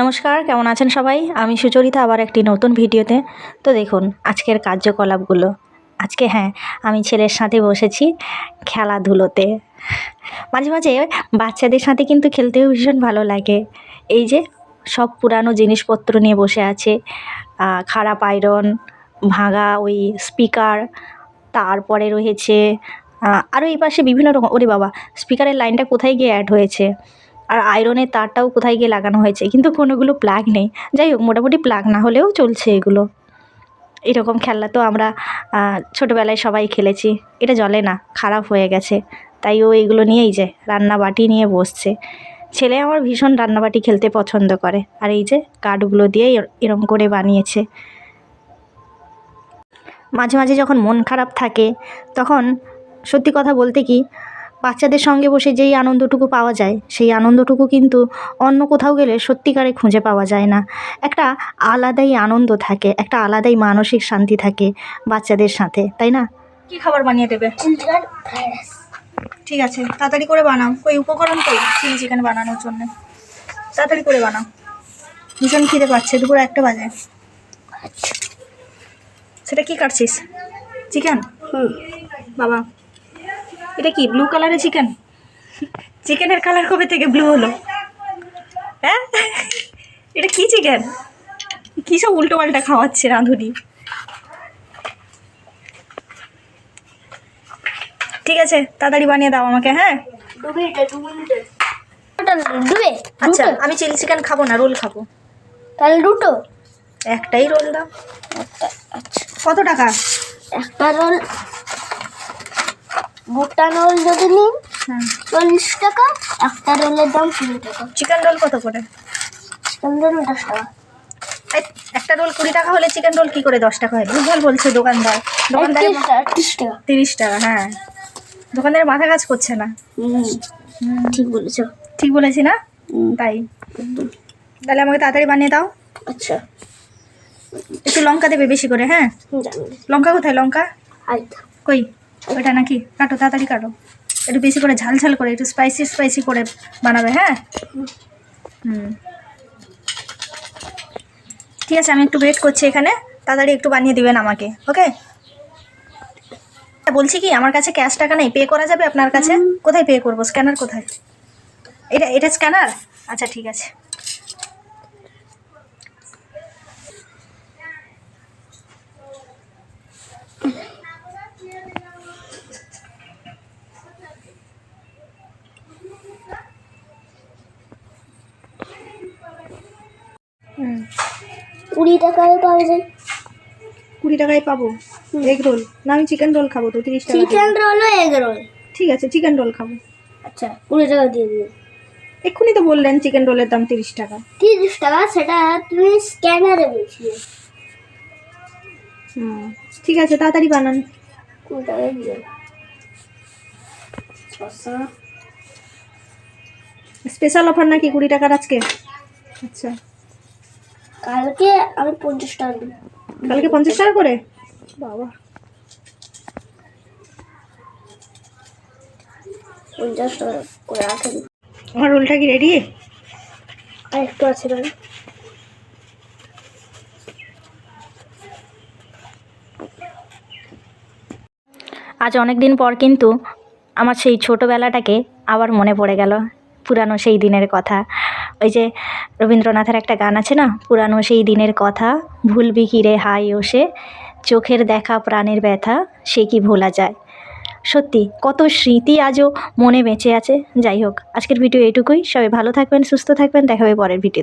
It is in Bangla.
নমস্কার, কেমন আছেন সবাই? আমি সুচরিতা, আবার একটি নতুন ভিডিওতে। তো দেখুন, আজকের কার্যকলাপগুলো। আজকে হ্যাঁ আমি ছেলের সাথে বসেছি খেলাধুলোতে। মাঝে মাঝে বাচ্চাদের সাথে কিন্তু খেলতেও ভীষণ ভালো লাগে। এই যে সব পুরানো জিনিসপত্র নিয়ে বসে আছে খারাপ আয়রন, ভাঙা ওই স্পিকার, তারপরে রয়েছে আরও এই পাশে বিভিন্ন রকম, ওরে বাবা, স্পিকারের লাইনটা কোথায় গিয়ে অ্যাড হয়েছে? আর আয়রনের তারটাও কোথায় গিয়ে লাগানো হয়েছে? কিন্তু কোনোগুলো প্লাগ নেই। যাই হোক, মোটামুটি প্লাগ না হলেও চলছে এগুলো। এরকম খেলনা তো আমরা ছোটোবেলায় সবাই খেলেছি। এটা জলে না, খারাপ হয়ে গেছে। তাই ও এইগুলো নিয়েই যায় রান্না বাটি নিয়ে বসছে। ছেলে আমার ভীষণ রান্নাবাটি খেলতে পছন্দ করে। আর এই যে, কাঠগুলো দিয়ে এরম করে বানিয়েছে। মাঝে মাঝে যখন মন খারাপ থাকে, তখন সত্যি কথা বলতে কি বাচ্চাদের সঙ্গে বসে যেই আনন্দটুকু পাওয়া যায় সেই আনন্দটুকু কিন্তু অন্য কোথাও গেলে সত্যিকারে খুঁজে পাওয়া যায় না। একটা আলাদাই আনন্দ থাকে একটা আলাদাই মানসিক শান্তি থাকে বাচ্চাদের সাথে তাই না? কি খাবার বানিয়ে দেবে? ঠিক আছে তাড়াতাড়ি করে বানাও। কই উপকরণ কই? চিলি চিকেন বানানোর জন্য। তাড়াতাড়ি করে বানাও। ভীষণ খিদে পাচ্ছে দুপুর একটা বাজে। সেটা কি কাটছিস? চিকেন? হুম। বাবা এটা কি ব্লু কালারের চিকেন চিকেনের কালার কবে থেকে ব্লু হলো? হ্যাঁ? এটা কি চিকেন কী সব উল্টো পাল্টা খাওয়াচ্ছে রাঁধুনি? ঠিক আছে তাড়াতাড়ি বানিয়ে দাও আমাকে হ্যাঁ? ডুবে আচ্ছা আমি চিলি চিকেন খাব না রোল খাব। তাহলে দুটো। একটাই রোল দাও। আচ্ছা। কত টাকা? একটা রোল গোটা রোল যদি নিন চল্লিশ টাকা একটা রোলের দাম কুড়ি টাকা। চিকেন রোল কত করে? চিকেন রোল দশ টাকা। একটা রোল কুড়ি টাকা হলে চিকেন রোল কি করে দশ টাকা হয়? ভুল বলছে দোকানদার। দোকানদার ত্রিশ টাকা। তিরিশ টাকা হ্যাঁ। দোকানদারের মাথা কাজ করছে না। ঠিক বলেছ। ঠিক বলেছি না? তাই। তাহলে আমাকে তাড়াতাড়ি বানিয়ে দাও। আচ্ছা। একটু লঙ্কা দেবে বেশি করে হ্যাঁ? লঙ্কা কোথায়? লঙ্কা? কই? ওইটা নাকি? কাটো তাড়াতাড়ি কাটো। একটু বেশি করে ঝাল ঝাল করে একটু স্পাইসি স্পাইসি করে বানাবে হ্যাঁ? হুম। ঠিক আছে আমি একটু ওয়েট করছি এখানে। তাড়াতাড়ি একটু বানিয়ে দিবেন আমাকে ওকে বলছি কি আমার কাছে ক্যাশ টাকা নেই পে করা যাবে আপনার কাছে? কোথায় পে করব? স্ক্যানার কোথায়? এটা এটা স্ক্যানার আচ্ছা ঠিক আছে। কুড়ি টাকায় পাওয়া যায়। কুড়ি টাকায় পাবো? এগ রোল না আমি চিকেন রোল খাব তো তিরিশ টাকা চিকেন রোল ও এগ রোল ঠিক আছে চিকেন রোল খাব। আচ্ছা কুড়ি টাকা দিয়ে দিন এক্ষুনি তো বললেন চিকেন রোলের দাম তিরিশ টাকা। তিরিশ টাকা সেটা তুমি স্ক্যানারে বলছিলে হুম ঠিক আছে তাড়াতাড়ি বানান। কুড়ি টাকায় দিয়ে স্পেশাল অফার নাকি কুড়ি টাকার আজকে? আচ্ছা। কালকে আমি পঞ্চাশ টাকা দিই। কালকে পঞ্চাশ টাকা করে? বাবা। পঞ্চাশ টাকা করে রাখেন আমার রোলটা কি রেডি আর একটু আছে না? আজ অনেক দিন পর কিন্তু আমার সেই ছোটোবেলাটাকে আবার মনে পড়ে গেল পুরানো সেই দিনের কথা। ওই যে রবীন্দ্রনাথের একটা গান আছে না? পুরানো সেই দিনের কথা, ভুলবি কি রে হাই ওসে, চোখের দেখা, প্রাণের ব্যথা, সে কি ভোলা যায়? সত্যি, কত স্মৃতি আজও মনে বেঁচে আছে। যাই হোক, আজকের ভিডিও এটুকুই সবাই ভালো থাকবেন, সুস্থ থাকবেন দেখাবে পরের ভিডিও